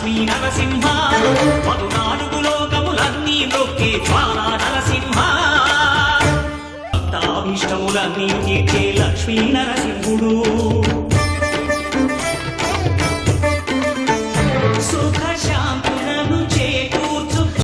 లక్ష్మీ నరసింహ. పద్నాలుగు లోకములన్నీ మ్రొక్కే జ్వాలా నరసింహ. భక్తాభీష్టములన్నీ తీర్చే లక్ష్మీ నరసింహుడు.